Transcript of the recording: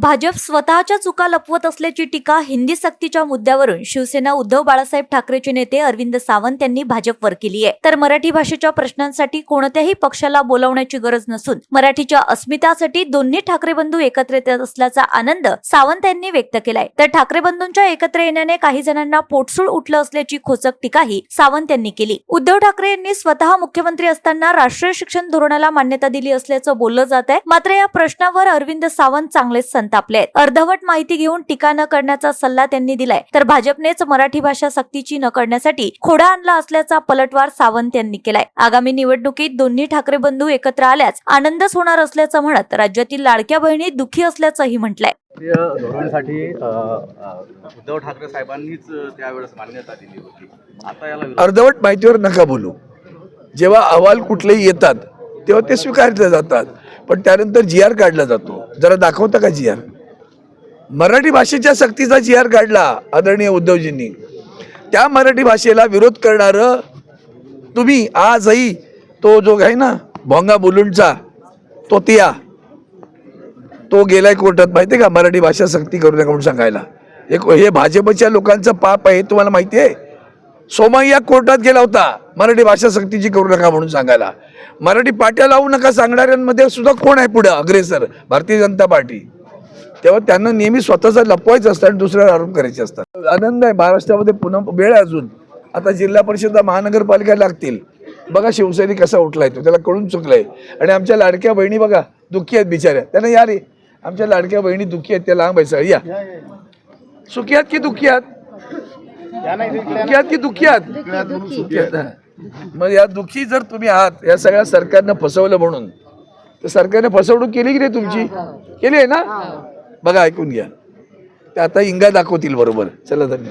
भाजप स्वतःच्या चुका लपवत असल्याची टीका हिंदी सक्तीच्या मुद्द्यावरून शिवसेना उद्धव बाळासाहेब ठाकरेचे नेते अरविंद सावंत यांनी भाजपवर केली आहे. तर मराठी भाषेच्या प्रश्नांसाठी कोणत्याही पक्षाला बोलावण्याची गरज नसून मराठीच्या अस्मितासाठी दोन्ही ठाकरे बंधू एकत्र येत असल्याचा आनंद सावंत यांनी व्यक्त केलाय. तर ठाकरे बंधूंच्या एकत्र येण्याने काही जणांना पोटसूळ उठलं असल्याची खोचक टीकाही सावंत यांनी केली. उद्धव ठाकरे यांनी स्वतः मुख्यमंत्री असताना राष्ट्रीय शिक्षण धोरणाला मान्यता दिली असल्याचं बोललं जात आहे मात्र या प्रश्नावर अरविंद सावंत चांगलेच संतापले आहेत अर्धवट माहिती घेऊन टीका न करण्याचा सल्ला त्यांनी दिलाय. तर भाजपनेच मराठी भाषा सक्तीची न करण्यासाठी खोडा आणला असल्याचा पलटवार सावंत यांनी केलाय. आगामी निवडणुकीत दोन्ही ठाकरे बंधू एकत्र आल्यास आनंदच होणार असल्याचं म्हणत राज्यातील लाडक्या बहिणी दुखी असल्याचंही म्हटलंय. धोरणासाठी उद्धव ठाकरे साहेबांनीच त्यावेळेस मान्यता दिली होती. आता याला अर्धवट माहितीवर नका बोलू. जेव्हा अहवाल कुठलेही येतात तेव्हा ते स्वीकारले जातात. पण त्यानंतर जी आर काढला जातो. जरा दाखवता का जी आर मराठी भाषेच्या सक्तीचा जी आर काढला आदरणीय उद्धवजींनी. त्या मराठी भाषेला विरोध करणारं तुम्ही आजही तो जो आहे ना भोंगा बुलुंडचा तो तिया तो गेलाय कोर्टात माहिती आहे का? मराठी भाषा सक्ती करू नका म्हणून सांगायला. एक हे भाजपच्या लोकांचं पाप आहे तुम्हाला माहिती आहे? सोमय्या कोर्टात गेला होता. मराठी भाषा सक्तीची करू नका म्हणून सांगायला. मराठी पाट्या लावू नका सांगणाऱ्यांमध्ये सुद्धा कोण आहे पुढे? अग्रेसर. भारतीय जनता पार्टी. तेव्हा त्यांना नेहमी स्वतःचा लपवायचं असतं आणि दुसऱ्यावर आरोप करायचे असतात. आनंद आहे महाराष्ट्रामध्ये पुन्हा वेळ अजून. आता जिल्हा परिषद महानगरपालिका लागतील. बघा शिवसैनिक कसा उठलाय तो. त्याला कळून चुकलाय. आणि आमच्या लाडक्या बहिणी बघा दुःखी आहेत बिचाऱ्या. त्यांना या रे. आमच्या लाडक्या बहिणी दुःखी आहेत. त्या लांब आहे. या. सुखी आहात की दुःखी आहात? दुःखी आहात. की दुःखी आहात. मग या दुःखी जर तुम्ही आहात या सगळ्या सरकारनं फसवलं म्हणून तर सरकारने फसवणूक केली की नाही तुमची? केली आहे ना? बघा ऐकून घ्या. ते आता इंगा दाखवतील बरोबर. चला धन्यवाद.